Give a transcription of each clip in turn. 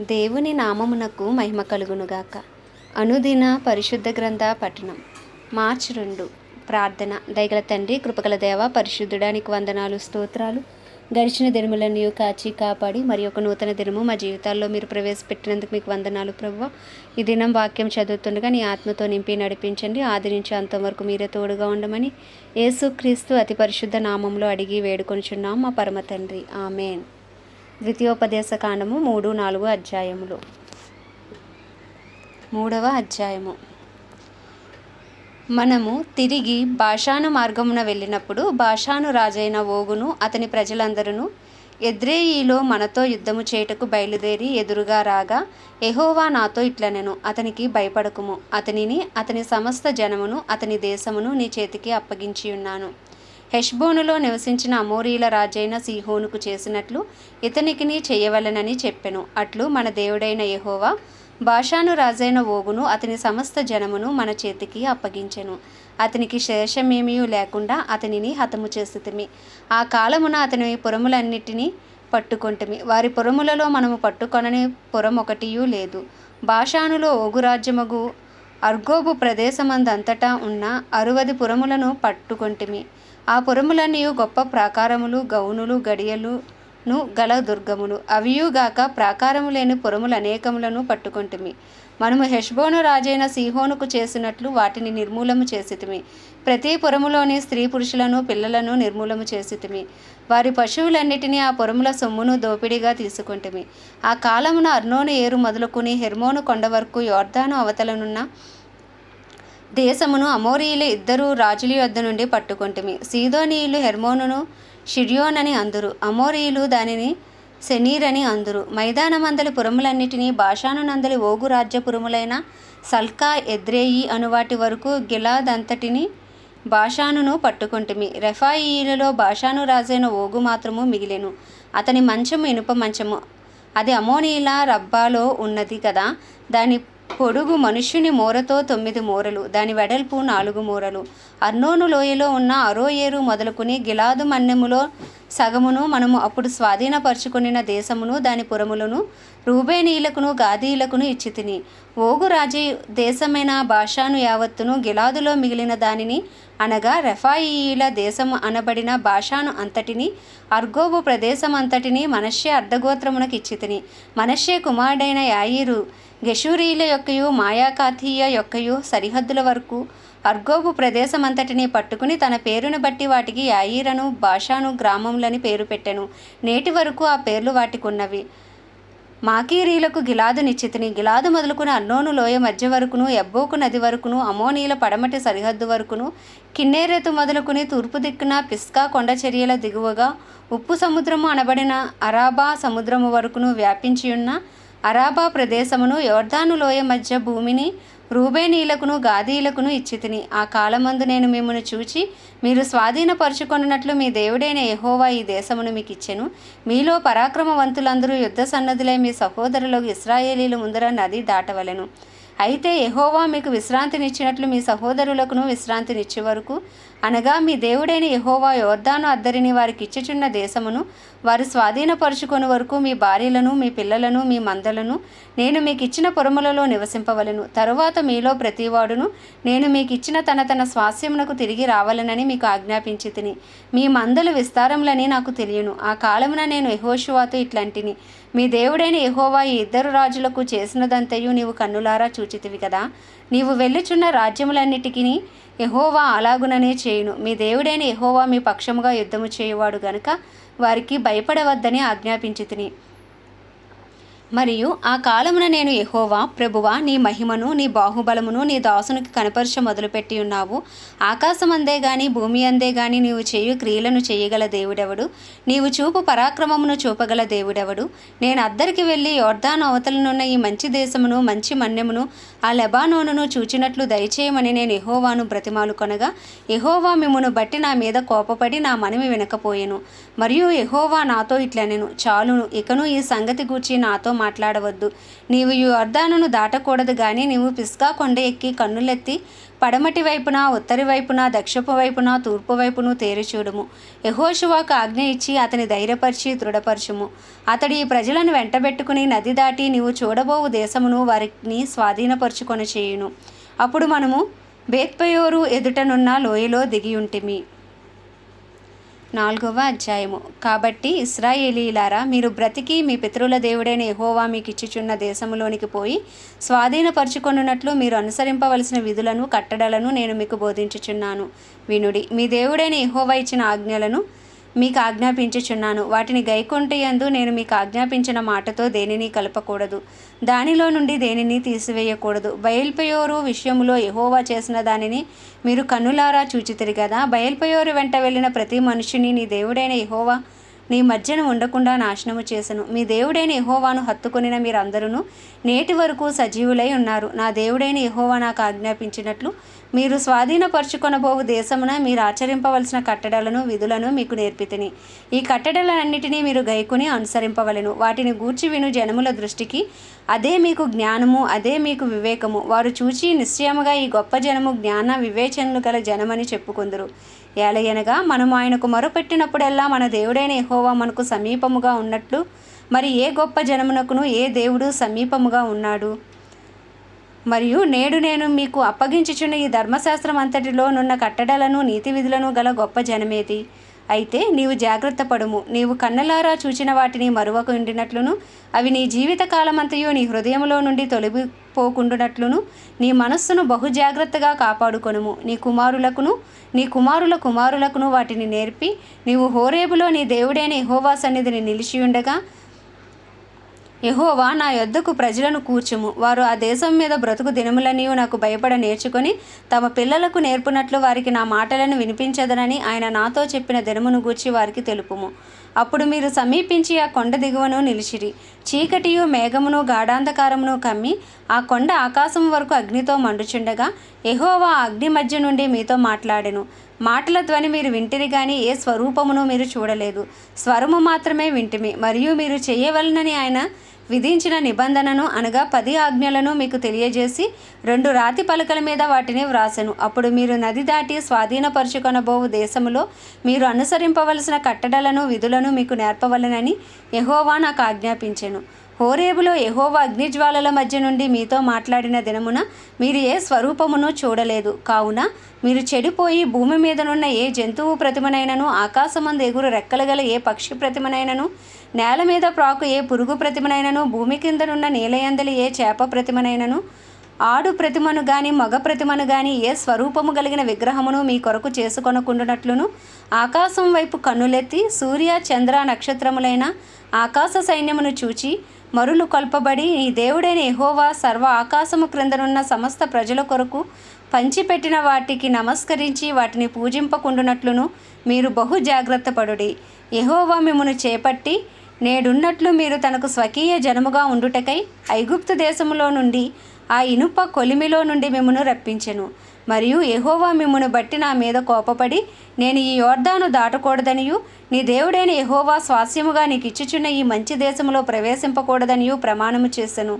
దేవుని నామమునకు మహిమ కలుగునుగాక. అనుదిన పరిశుద్ధ గ్రంథ పఠనం. మార్చి రెండు. ప్రార్థన. దయగల తండ్రి కృపగల దేవ పరిశుద్ధుడానికి వందనాలు స్తోత్రాలు. గడిచిన దినములన్నీ కాచి కాపాడి మరి ఒక నూతన దినము మా జీవితాల్లో మీరు ప్రవేశపెట్టినందుకు మీకు వందనాలు ప్రభు ఈ దినం వాక్యం చదువుతుండగా నీ ఆత్మతో నింపి నడిపించండి. ఆదరించి అంతవరకు మీరే తోడుగా ఉండమని యేసుక్రీస్తు అతి పరిశుద్ధ నామంలో అడిగి వేడుకొనిచున్నాం మా పరమ తండ్రి. ఆమెన్. ద్వితీయోపదేశ కాండము మూడు నాలుగు అధ్యాయములు. మూడవ అధ్యాయము. మనము తిరిగి భాషాను మార్గమున వెళ్ళినప్పుడు భాషాను రాజైన ఓగును అతని ప్రజలందరూ ఎద్రేయిలో మనతో యుద్ధము చేయుటకు బయలుదేరి ఎదురుగా రాగా ఎహోవా నాతో ఇట్లనెను అతనికి భయపడకుము. అతనిని అతని సమస్త జనమును అతని దేశమును నీ చేతికి అప్పగించి ఉన్నాను హెష్బోనులో నివసించిన అమోరీల రాజైన సీహోనుకు చేసినట్లు ఇతనికిని చేయవలెనని చెప్పెను. అట్లు మన దేవుడైన యెహోవా భాషాను రాజైన ఓగును అతని సమస్త జనమును మన చేతికి అప్పగించెను. అతనికి శేషమేమీ లేకుండా అతనిని హతము చేసితిమి. ఆ కాలమున అతని పురములన్నిటినీ పట్టుకొంటిమి. వారి పురములలో మనము పట్టుకొనని పురం ఒకటియూ లేదు భాషానులో ఓగురాజ్యమగు అర్గోబు ప్రదేశమందంతటా ఉన్న అరువది పురములను పట్టుకొంటిమి. ఆ పురములన్నీ గొప్ప ప్రాకారములు గౌనులు గడియలును గల దుర్గములు. అవియుగాక ప్రాకారము లేని పురములు అనేకములను పట్టుకొంటిమి. మనము హెష్బోను రాజైన సీహోనుకు చేసినట్లు వాటిని నిర్మూలము చేసితిమి. ప్రతి పురములోని స్త్రీ పురుషులను పిల్లలను నిర్మూలము చేసితిమి. వారి పశువులన్నిటినీ ఆ పురముల సొమ్మును దోపిడిగా తీసుకుంటుమి. ఆ కాలమున అర్నోను ఏరు మొదలుకుని హెర్మోను కొండ వరకు యోర్ధాను అవతలనున్న దేశమును అమోరీయులు ఇద్దరు రాజుల యొద్ద నుండి పట్టుకొంటిమి. సీదోనీయులు హెర్మోనును షిడియోన్ అని అందురు. అమోరీయులు దానిని సెనీర్ అని అందురు. మైదానమందలి పురములన్నిటినీ భాషానునందలి ఓగు రాజ్యపురములైన సల్కా ఎద్రేయి అనువాటి వరకు గిలాదంతటిని భాషానును పట్టుకొంటిమి. రెఫాయిలలో భాషాను రాజైన ఓగు మాత్రము మిగిలెను. అతని మంచము ఇనుప మంచము. అది అమోనీల రబ్బాలో ఉన్నది కదా. దాని పొడుగు మనుష్యుని మూరతో తొమ్మిది మూరలు దాని వెడల్పు నాలుగు మూరలు. అర్నోను లోయలో ఉన్న అరోయేరు మొదలుకుని గిలాదు మన్నెములో సగమును మనము అప్పుడు స్వాధీనపరుచుకొనిన దేశమును దాని పురములను రూబేనీలకును గాదీలకును ఇచ్చి తిని. ఓగురాజి దేశమైన భాషాను యావత్తును గిలాదులో మిగిలిన దానిని అనగా రెఫాయిల దేశము అనబడిన భాషాను అంతటిని అర్గోబు ప్రదేశం అంతటిని మనష్య అర్ధగోత్రమునకు ఇచ్చితిని మనష్య కుమారుడైన యాయిరు గెషూరీల యొక్కయు మాయాకాథీయ యొక్కయు సరిహద్దుల వరకు అర్గోబు ప్రదేశమంతటిని పట్టుకుని తన పేరును బట్టి వాటికి యాయిరను భాషాను గ్రామములని పేరు పెట్టెను. నేటి వరకు ఆ పేర్లు వాటికున్నవి. మాకీరీలకు గిలాదు నిశ్చితిని గిలాదు మొదలుకుని అన్నోను లోయ మధ్య వరకును ఎబ్బోకు నది వరకును అమోనీల పడమటి సరిహద్దు వరకును కిన్నేరెతు మొదలుకుని తూర్పు దిక్కున పిస్కా కొండ చర్యల దిగువగా ఉప్పు సముద్రము అనబడిన అరాబా సముద్రము వరకును వ్యాపించియున్న అరాబా ప్రదేశమును యోర్ధాను లోయ మధ్య భూమిని రూబేనీలకును గాదీలకును ఇచ్చితిని ఆ కాలమందు నేను మిమ్మను చూచి మీరు స్వాధీనపరుచుకొనున్నట్లు మీ దేవుడైన ఎహోవా ఈ దేశమును మీకు ఇచ్చెను మీలో పరాక్రమవంతులందరూ యుద్ధ సన్నదులై మీ సహోదరులకు ఇస్రాయేలీల ముందర నది దాటవలెను. అయితే యహోవా మీకు విశ్రాంతినిచ్చినట్లు మీ సహోదరులకును విశ్రాంతినిచ్చే వరకు అనగా మీ దేవుడైన యహోవా యోర్దాను అద్దరిని వారికి ఇచ్చుచున్న దేశమును వారు స్వాధీనపరుచుకొని వరకు మీ భార్యలను మీ పిల్లలను మీ మందలను నేను మీకు ఇచ్చిన పురములలో నివసింపవలను. తరువాత మీలో ప్రతివాడును నేను మీకు ఇచ్చిన తన తన స్వాస్యమునకు తిరిగి రావాలనని మీకు ఆజ్ఞాపించి తిని మీ మందలు విస్తారములని నాకు తెలియను. ఆ కాలమున నేను యహోషువాతో ఇట్లాంటిని. మీ దేవుడైన యహోవా ఈ ఇద్దరు రాజులకు చేసినదంతయు నీవు కన్నులారా చూచితివి కదా. నీవు వెళ్ళుచున్న రాజ్యములన్నిటికీ యహోవా అలాగుననే చేయును. మీ దేవుడైన యహోవా మీ పక్షముగా యుద్ధము చేయువాడు గనుక వారికి భయపడవద్దని ఆజ్ఞాపించితిని. మరియు ఆ కాలమున నేను ఎహోవా ప్రభువా నీ మహిమను నీ బాహుబలమును నీ దాసునికి కనపరచ మొదలుపెట్టి ఉన్నావు. ఆకాశమందే గాని భూమి అందే గాని నీవు చేయు క్రియలను చేయగల దేవుడెవడు? నీవు చూపు పరాక్రమమును చూపగల దేవుడెవడు? నేను అద్దరికి వెళ్ళి యోర్దాను అవతలనున్న ఈ మంచి దేశమును మంచి మన్యమును ఆ లెబానోనును చూచినట్లు దయచేయమని నేను ఎహోవాను బ్రతిమాలు కొనగా ఎహోవా మిమ్మును బట్టి నా మీద కోపపడి నా మనవి వినకపోయెను. మరియు ఎహోవా నాతో ఇట్లనెను. చాలును ఇకను ఈ సంగతి గూర్చి నాతో మాట్లాడవద్దు. నీవు ఈ యోర్దానును దాటకూడదు కానీ నీవు పిస్కా కొండ ఎక్కి కన్నులెత్తి పడమటి వైపున ఉత్తరి వైపున దక్షపు వైపున తూర్పు వైపును తేరి చూడుము. ఆజ్ఞ ఇచ్చి అతని ధైర్యపరిచి దృఢపరచుము. అతడి ఈ ప్రజలను వెంటబెట్టుకుని నది దాటి నీవు చూడబోవు దేశమును వారిని స్వాధీనపరుచుకొని చేయును. అప్పుడు మనము బేత్పయోరు ఎదుటనున్న లోయలో దిగియుంటిమి. నాలుగవ అధ్యాయము. కాబట్టి ఇస్రాయేలీలారా మీరు బ్రతికి మీ పితరుల దేవుడైన ఎహోవా మీకు ఇచ్చిచున్న దేశములోనికి పోయి స్వాధీనపరచుకొనున్నట్లు మీరు అనుసరింపవలసిన విధులను కట్టడలను నేను మీకు బోధించుచున్నాను. వినుడి మీ దేవుడైన ఎహోవా ఇచ్చిన ఆజ్ఞలను మీకు ఆజ్ఞాపించుచున్నాను. వాటిని గైకొంటి యందు నేను మీకు ఆజ్ఞాపించిన మాటతో దేనిని కలపకూడదు. దానిలో నుండి దేనిని తీసివేయకూడదు. బయల్పయోరు విషయంలో ఎహోవా చేసిన దానిని మీరు కన్నులారా చూచితిరి కదా బయల్పయోరు వెంట వెళ్ళిన ప్రతి మనుషుని నీ దేవుడైన ఎహోవా నీ మధ్యన ఉండకుండా నాశనము చేసను. మీ దేవుడైన యెహోవాను హత్తుకొనిన మీరందరూ నేటి వరకు సజీవులై ఉన్నారు. నా దేవుడైన యెహోవా నాకు ఆజ్ఞాపించినట్లు మీరు స్వాధీనపరుచుకొనబోవు దేశమున మీరు ఆచరింపవలసిన కట్టడలను విధులను మీకు నేర్పితిని. ఈ కట్టడలన్నిటినీ మీరు గైకుని అనుసరింపవలెను. వాటిని గూర్చి విను జనముల దృష్టికి. అదే మీకు జ్ఞానము అదే మీకు వివేకము. వారు చూచి నిశ్చయముగా ఈ గొప్ప జనము జ్ఞాన వివేచనలు గల జనమని చెప్పుకుందరు. ఏలయనగా మనము ఆయనకు మొరపెట్టినప్పుడల్లా మన దేవుడైన ఎహోవా మనకు సమీపముగా ఉన్నట్లు. మరి ఏ గొప్ప జనమునకును ఏ దేవుడు సమీపముగా ఉన్నాడు? మరియు నేడు నేను మీకు అప్పగించుచున్న ఈ ధర్మశాస్త్రం అంతటిలో నున్న కట్టడలను నీతి విధులను గల గొప్ప జనమేది. అయితే నీవు జాగ్రత్త పడుము. నీవు కన్నలారా చూచిన వాటిని మరువకు ఉండినట్లును అవి నీ జీవిత కాలమంతయు నీ హృదయంలో నుండి తొలగిపోకుండునట్లును నీ మనస్సును బహు జాగ్రత్తగా కాపాడుకొనుము. నీ కుమారులకును నీ కుమారుల కుమారులకును వాటిని నేర్పి నీవు హోరేబులో నీ దేవుడైన హోవా సన్నిధిని నిలిచి ఉండగా యహోవా నా యొద్దకు ప్రజలను కూర్చుము. వారు ఆ దేశం మీద బ్రతుకు దినములనియు నాకు భయపడ నేర్చుకొని తమ పిల్లలకు నేర్పునట్లు వారికి నా మాటలను వినిపించదనని ఆయన నాతో చెప్పిన దినమును గూర్చి వారికి తెలుపుము. అప్పుడు మీరు సమీపించి ఆ కొండ దిగువను నిలిచిరి. చీకటియు మేఘమును గాఢాంధకారమును కమ్మి ఆ కొండ ఆకాశం వరకు అగ్నితో మండుచుండగా ఎహోవా అగ్ని మధ్య నుండి మీతో మాట్లాడెను. మాటల ధ్వని మీరు వింటిరి కానీ ఏ స్వరూపమును మీరు చూడలేదు. స్వరము మాత్రమే వింటిమి. మరియు మీరు చేయవలనని ఆయన విధించిన నిబంధనను అనగా పది ఆజ్ఞలను మీకు తెలియజేసి రెండు రాతి పలకల మీద వాటిని వ్రాసెను. అప్పుడు మీరు నది దాటి స్వాధీనపరుచుకొనబోవు దేశములో మీరు అనుసరింపవలసిన కట్టడలను విధులను మీకు నేర్పవలనని యహోవా నాకు ఆజ్ఞాపించెను. హోరేబులో ఎహోవ అగ్నిజ్వాలల మధ్య నుండి మీతో మాట్లాడిన దినమున మీరు ఏ స్వరూపమును చూడలేదు. కావున మీరు చెడిపోయి భూమి మీదనున్న ఏ జంతువు ప్రతిమనైనను ఆకాశమందు ఎగురు రెక్కలగల ఏ పక్షి ప్రతిమనైనను నేల మీద ప్రాకు ఏ పురుగు ప్రతిమనైనను భూమి కిందనున్న నీలయందలి ఏ చేప ప్రతిమనైనను ఆడు ప్రతిమను గాని మగ ప్రతిమను గాని ఏ స్వరూపము కలిగిన విగ్రహమును మీ కొరకు చేసుకొనకుండునట్లును ఆకాశం వైపు కన్నులెత్తి సూర్య చంద్ర నక్షత్రములైన ఆకాశ సైన్యమును చూచి మరులు కొల్పబడి నీ దేవుడైన ఎహోవా సర్వ ఆకాశము క్రిందనున్న సమస్త ప్రజల కొరకు పంచిపెట్టిన వాటికి నమస్కరించి వాటిని పూజింపకుండునట్లును మీరు బహు జాగ్రత్త పడుడి. ఎహోవా మిమ్మను చేపట్టి నేడున్నట్లు మీరు తనకు స్వకీయ జనముగా ఉండుటకై ఐగుప్తు దేశములో నుండి ఆ ఇనుప కొలిమిలో నుండి మిమ్మను రప్పించెను. మరియు ఎహోవా మిమ్మను బట్టి నా మీద కోపపడి నేను ఈ యోర్ధాను దాటకూడదనియు నీ దేవుడైన ఎహోవా స్వాస్యముగా నీకు ఇచ్చుచున్న ఈ మంచి దేశంలో ప్రవేశింపకూడదనియు ప్రమాణము చేశాను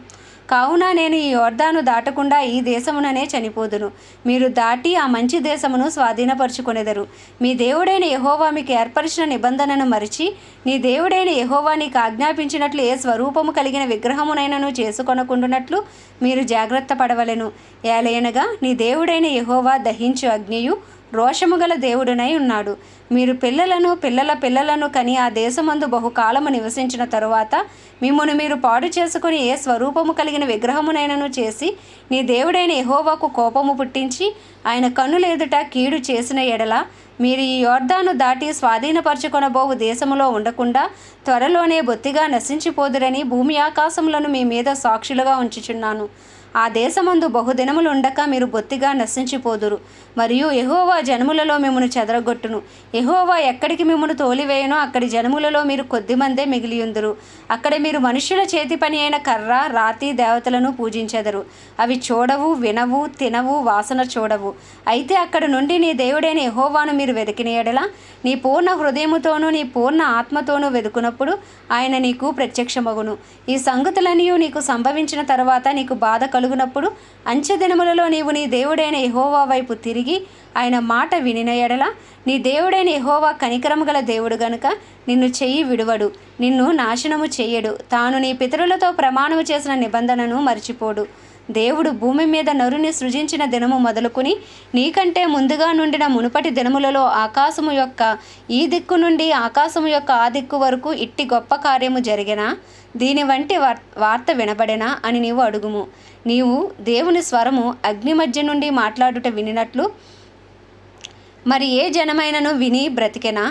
కావున నేను ఈ యోర్దాను దాటకుండా ఈ దేశముననే చనిపోదును. మీరు దాటి ఆ మంచి దేశమును స్వాధీనపరుచుకొనెదరు. మీ దేవుడైన యహోవా మీకు ఏర్పరిచిన నిబంధనను మరిచి నీ దేవుడైన యహోవా నీకు ఆజ్ఞాపించినట్లు ఏ స్వరూపము కలిగిన విగ్రహమునైనను చేసుకొనకుండునట్లు మీరు జాగ్రత్త పడవలెను. ఏలయనగా నీ దేవుడైన యహోవా దహించు అగ్నియు రోషము గల దేవుడునై ఉన్నాడు. మీరు పిల్లలను పిల్లల పిల్లలను కని ఆ దేశమందు బహుకాలము నివసించిన తరువాత మిమ్మల్ని మీరు పాడు చేసుకుని ఏ స్వరూపము కలిగిన విగ్రహమునైనను చేసి నీ దేవుడైన ఎహోవాకు కోపము పుట్టించి ఆయన కన్నులేదుట కీడు చేసిన ఎడల మీరు ఈ యోర్ధాను దాటి స్వాధీనపరచుకొనబోవు దేశములో ఉండకుండా త్వరలోనే బొత్తిగా నశించిపోదురని భూమి ఆకాశములను మీ మీద సాక్షులుగా ఉంచుచున్నాను. ఆ దేశమందు బహుదినములు ఉండక మీరు బొత్తిగా నశించిపోదురు. మరియు ఎహోవా జనములలో మిమ్మను చెదరగొట్టును. ఎహోవా ఎక్కడికి మిమ్మను తోలివేయనో అక్కడి జనములలో మీరు కొద్దిమందే మిగిలియుందురు. అక్కడ మీరు మనుషుల చేతి పని అయిన కర్ర రాతి దేవతలను పూజించెదరు. అవి చూడవు వినవు తినవు వాసన చూడవు. అయితే అక్కడ నుండి నీ దేవుడైన ఎహోవాను మీరు వెతికిన ఎడల నీ పూర్ణ హృదయముతోనూ నీ పూర్ణ ఆత్మతోనూ వెతుకున్నప్పుడు ఆయన నీకు ప్రత్యక్షమగును. ఈ సంగతులన్నీ నీకు సంభవించిన తర్వాత నీకు బాధ కలుగునప్పుడు అంచె దినములలో నీవు నీ దేవుడైన ఎహోవా వైపు తిరిగి ఆయన మాట వినిన ఎడల నీ దేవుడైన ఎహోవా కనికరము గల దేవుడు గనుక నిన్ను చెయ్యి విడువడు నిన్ను నాశనము చెయ్యడు తాను నీ పితరులతో ప్రమాణము చేసిన నిబంధనను మర్చిపోడు. దేవుడు భూమి మీద నరుని సృజించిన దినము మొదలుకుని నీకంటే ముందుగా నుండిన మునుపటి దినములలో ఆకాశము యొక్క ఈ దిక్కు నుండి ఆకాశము యొక్క ఆ దిక్కు వరకు ఇట్టి గొప్ప కార్యము జరిగినా? దీని వంటి వార్- వార్త వినబడెనా అని నీవు అడుగుము. నీవు దేవుని స్వరము అగ్ని మధ్య నుండి మాట్లాడుట వినినట్లు మరి ఏ జనమైనను విని బ్రతికెనా?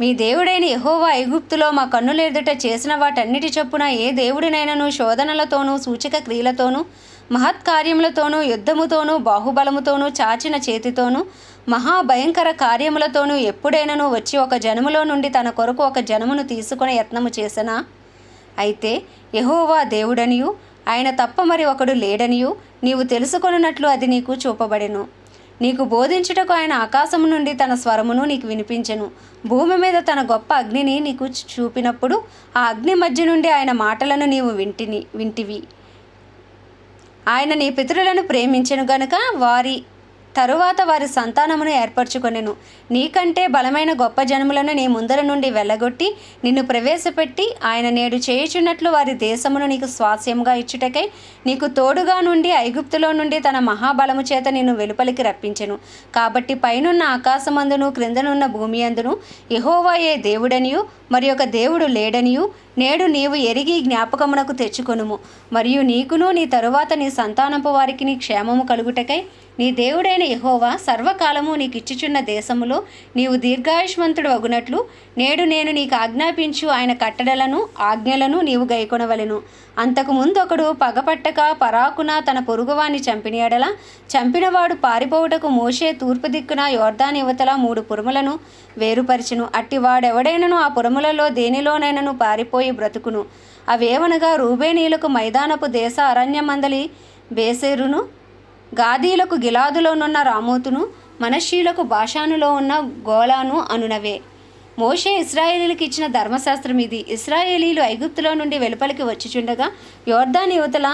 మీ దేవుడైన యహోవా ఐగుప్తులో మా కన్నులెదుట చేసిన వాటన్నిటి చొప్పున ఏ దేవుడినైనను శోధనలతోనూ సూచక క్రియలతోనూ మహత్కార్యములతోనూ యుద్ధముతోనూ బాహుబలముతోనూ చాచిన చేతితోనూ మహాభయంకర కార్యములతోనూ ఎప్పుడైనను వచ్చి ఒక జనములో నుండి తన కొరకు ఒక జనమును తీసుకునే యత్నము చేసనా? అయితే యహోవా దేవుడనియు ఆయన తప్ప మరి ఒకడు లేడనియు నీవు తెలుసుకొనున్నట్లు అది నీకు చూపబడెను. నీకు బోధించుటకు ఆయన ఆకాశము నుండి తన స్వరమును నీకు వినిపించెను. భూమి మీద తన గొప్ప అగ్నిని నీకు చూపినప్పుడు ఆ అగ్ని మధ్య నుండి ఆయన మాటలను నీవు వింటిని వింటివి. ఆయన నీ పితరులను ప్రేమించెను గనుక వారి తరువాత వారి సంతానమును ఏర్పరచుకొనెను. నీకంటే బలమైన గొప్ప జనములను నీ ముందర నుండి వెళ్ళగొట్టి నిన్ను ప్రవేశపెట్టి ఆయన నేడు చేయుచున్నట్లు వారి దేశమును నీకు స్వాస్యముగా ఇచ్చుటకై నీకు తోడుగా నుండి ఐగుప్తులో నుండి తన మహాబలము చేత నిన్ను వెలుపలికి రప్పించెను. కాబట్టి పైనున్న ఆకాశమందును క్రిందనున్న భూమి అందును ఏ దేవుడనియు మరి ఒక దేవుడు లేడనియు నేడు నీవు ఎరిగి జ్ఞాపకమునకు తెచ్చుకొనుము. మరియు నీకును నీ తరువాత నీ సంతానపు వారికి నీ క్షేమము కలుగుటకై నీ దేవుడైన యహోవా సర్వకాలము నీకు ఇచ్చుచున్న దేశములో నీవు దీర్ఘాయుష్మంతుడు అగునట్లు నేడు నేను నీకు ఆజ్ఞాపించు ఆయన కట్టడలను ఆజ్ఞలను నీవు గైకొనవలెను. అంతకు ముందు ఒకడు పగపట్టక పరాకున తన పొరుగువాని చంపిన ఎడల చంపినవాడు పారిపోవుటకు మోషే తూర్పు దిక్కున యోర్దాన్ యువతల మూడు పురములను వేరుపరిచెను. అట్టి వాడెవడైనను ఆ పురములలో దేనిలోనైనను పారిపోయి బ్రతుకును. అవేవనగా రూబేనీలకు మైదానపు దేశ అరణ్యమందలి బేసేరును గాదీలకు గిలాదులోనున్న రామోతును మనశ్శీలకు భాషానులో ఉన్న గోలాను అనునవే. మోషే ఇస్రాయేలీలకు ఇచ్చిన ధర్మశాస్త్రం ఇది. ఇస్రాయేలీలు ఐగుప్తులో నుండి వెలుపలికి వచ్చిచుండగా యోర్దాన్ యువతల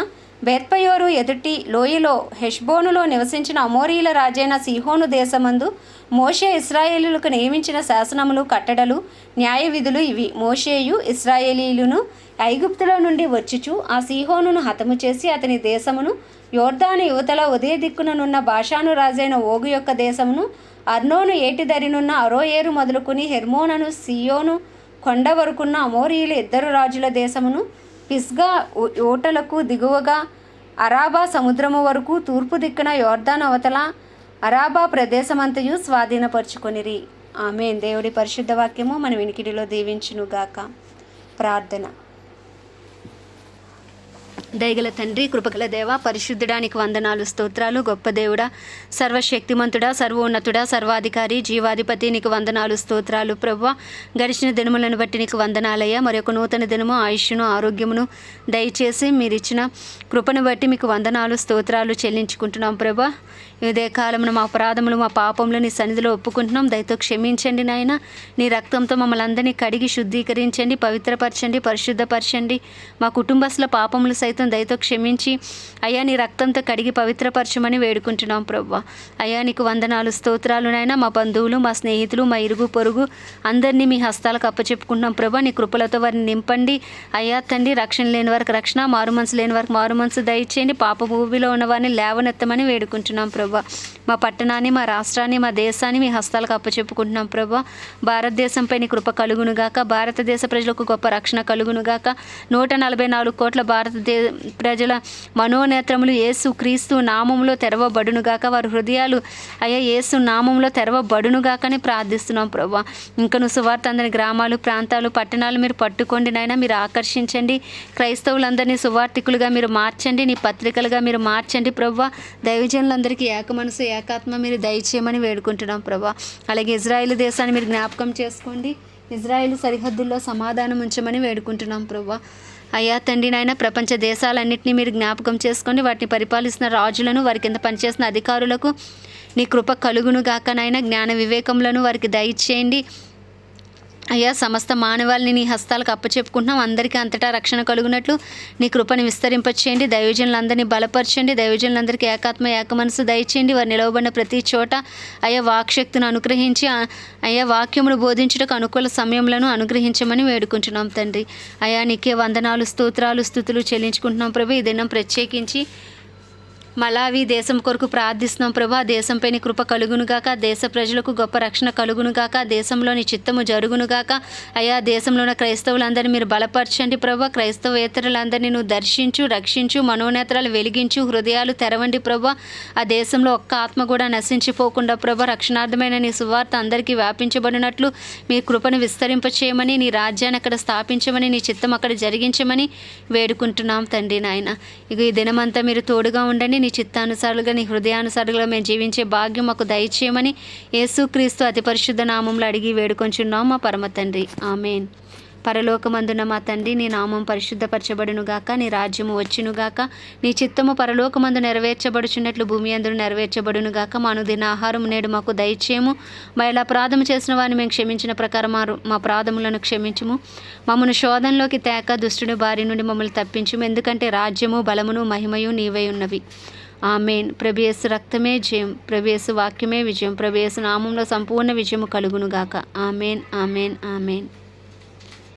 బేత్పయోరు ఎదుటి లోయలో హెష్బోనులో నివసించిన అమోరీల రాజైన సిహోను దేశమందు మోషే ఇస్రాయేలీలకు నియమించిన శాసనములు కట్టడలు న్యాయ విధులు ఇవి. మోషేయు ఇస్రాయేలీలును ఐగుప్తులో నుండి వచ్చుచు ఆ సీహోనును హతము చేసి అతని దేశమును యోర్దాను యువతల ఉదయ దిక్కుననున్న భాషాను రాజైన ఓగు యొక్క దేశమును అర్నోను ఏటిదరినున్న అరోయేరు మొదలుకుని హెర్మోనను సియోను కొండ వరకున్న అమోరియుల ఇద్దరు రాజుల దేశమును పిస్గా ఓటలకు దిగువగా అరాబా సముద్రము వరకు తూర్పు దిక్కున యోర్దాన్ అవతల అరాబా ప్రదేశమంతయు స్వాధీనపరుచుకొనిరి. ఆమె దేవుడి పరిశుద్ధ వాక్యము మన వినికిడిలో దీవించునుగాక. ప్రార్థన. దయగల తండ్రి కృపగల దేవ పరిశుద్ధుడానికి వందనాలు స్తోత్రాలు. గొప్ప దేవుడా సర్వశక్తిమంతుడా సర్వోన్నతుడా సర్వాధికారి జీవాధిపతి నీకు వందనాలు స్తోత్రాలు ప్రభు గడిచిన దినములను బట్టి నీకు వందనాలయ్యా. మరి ఒక నూతన దినము ఆయుష్ను ఆరోగ్యమును దయచేసి మీరిచ్చిన కృపను బట్టి మీకు వందనాలు స్తోత్రాలు చెల్లించుకుంటున్నాం ప్రభా ఇదే కాలమున మా అపరాధములు మా పాపములు నీ సన్నిధిలో ఒప్పుకుంటున్నాం. దయతో క్షమించండి నాయన. నీ రక్తంతో మమ్మల్ని అందరినీ కడిగి శుద్ధీకరించండి పవిత్రపరచండి పరిశుద్ధపరచండి. మా కుటుంబస్తుల పాపములు సైతం దయతో క్షమించి అయ్యా నీ రక్తంతో కడిగి పవిత్రపరచమని వేడుకుంటున్నాం ప్రభు అయ్యా నీకు వందనాలు స్తోత్రాలు నాయన. మా బంధువులు మా స్నేహితులు మా ఇరుగు పొరుగు అందరినీ మీ హస్తాలకు అప్పచెప్పుకుంటున్నాం ప్రభా నీ కృపలతో వారిని నింపండి. అయ్యా తండ్రి రక్షణ లేని వారికి రక్షణ మారు మనసు లేని వారికి మారు మనసు దయచేయండి. పాప భూమిలో ఉన్న వారిని లేవనెత్తమని వేడుకుంటున్నాం ప్రభు మా పట్టణాన్ని మా రాష్ట్రాన్ని మా దేశాన్ని మీ హస్తాలకు అప్పచెప్పుకుంటున్నాం ప్రభా. భారతదేశంపై నీ కృప కలుగునుగాక. భారతదేశ ప్రజలకు గొప్ప రక్షణ కలుగునుగాక. నూట నలభై నాలుగు కోట్ల భారతదే ప్రజల మనోనేత్రములు ఏసు క్రీస్తు నామంలో తెరవబడునుగాక. వారి హృదయాలు అయ్యా యేసు నామంలో తెరవబడునుగాకని ప్రార్థిస్తున్నాం ప్రభా. ఇంకను సువార్త అందని గ్రామాలు ప్రాంతాలు పట్టణాలు మీరు పట్టుకోండి నాయన. మీరు ఆకర్షించండి. క్రైస్తవులందరినీ సువార్థికులుగా మీరు మార్చండి. నీ పత్రికలుగా మీరు మార్చండి ప్రభా. దైవజనులందరికీ ఏక మనసు ఏకాత్మ మీరు దయచేయమని వేడుకుంటున్నాం ప్రభా. అలాగే ఇజ్రాయెల్ దేశాన్ని మీరు జ్ఞాపకం చేసుకోండి. ఇజ్రాయెల్ సరిహద్దుల్లో సమాధానం ఉంచమని వేడుకుంటున్నాం ప్రభా. అయ్యా తండ్రి నాయన ప్రపంచ దేశాలన్నింటినీ మీరు జ్ఞాపకం చేసుకోండి. వాటిని పరిపాలిస్తున్న రాజులను వారి కింద పనిచేస్తున్న అధికారులకు నీ కృప కలుగును గాక నాయన. జ్ఞాన వివేకములను వారికి దయచేయండి. అయ్యా సమస్త మానవాళిని నీ హస్తాలకు అప్పచెప్పుకుంటున్నాం. అందరికీ అంతటా రక్షణ కలుగునట్లు నీ కృపను విస్తరింపచేయండి. దైవజనులందరినీ బలపరచండి. దైవజనులందరికీ ఏకాత్మ ఏక మనసు దయచేయండి. వారు నిలవబడిన ప్రతి చోట అయ్యా వాక్శక్తిని అనుగ్రహించి అయ్యా వాక్యమును బోధించుటకు అనుకూల సమయంలో అనుగ్రహించమని వేడుకుంటున్నాం తండ్రి. అయ్యా నీకే వందనాలు స్తోత్రాలు స్థుతులు చెల్లించుకుంటున్నాం ప్రభు. ఈ దినం ప్రత్యేకించి మలావి దేశం కొరకు ప్రార్థిస్తున్నాం ప్రభా దేశంపై నీ కృప కలుగునుగాక దేశ ప్రజలకు గొప్ప రక్షణ కలుగునుగాక దేశంలోని చిత్తము జరుగునుగాక అయా దేశంలోని క్రైస్తవులందరినీ మీరు బలపరచండి ప్రభా క్రైస్తవేతరులందరినీ నువ్వు దర్శించు రక్షించు మనోనేత్రాలు వెలిగించు హృదయాలు తెరవండి ప్రభా. ఆ దేశంలో ఒక్క ఆత్మ కూడా నశించిపోకుండా ప్రభా రక్షణార్థమైన నీ సువార్త అందరికీ వ్యాపించబడినట్లు మీ కృపను విస్తరింపచేయమని నీ రాజ్యాన్ని అక్కడ స్థాపించమని నీ చిత్తం అక్కడ జరిగించమని వేడుకుంటున్నాం తండ్రి నాయన. ఇక ఈ దినమంతా మీరు తోడుగా ఉండండి నీ చిత్తానుసారులుగా నీ హృదయానుసారులుగా మేము జీవించే భాగ్యం మాకు దయచేయమని యేసుక్రీస్తు అతి పరిశుద్ధ నామంలో అడిగి వేడుకొంచున్నాం మా పరమ తండ్రి. ఆమెన్. పరలోకమందున మా తండ్రి నీ నామం పరిశుద్ధపరచబడునుగాక నీ రాజ్యము వచ్చునుగాక నీ చిత్తము పరలోకమందు నెరవేర్చబడుచున్నట్లు భూమి అందును నెరవేర్చబడునుగాక. మా అనుదిన ఆహారం నేడు మాకు దయచేయము. మా ఇలా ప్రాధము చేసిన వారిని మేము క్షమించిన ప్రకారం మా మా ప్రాధములను క్షమించుము. మమ్మను శోధనలోకి తేక దుష్టుని బారి నుండి మమ్మల్ని తప్పించుము. ఎందుకంటే రాజ్యము బలమును మహిమయు నీవై ఉన్నవి. ఆమెన్. ప్రభేసు రక్తమే జయం. ప్రభేసు వాక్యమే విజయం. ప్రభేసు నామంలో సంపూర్ణ విజయము కలుగునుగాక. Amen amen amen.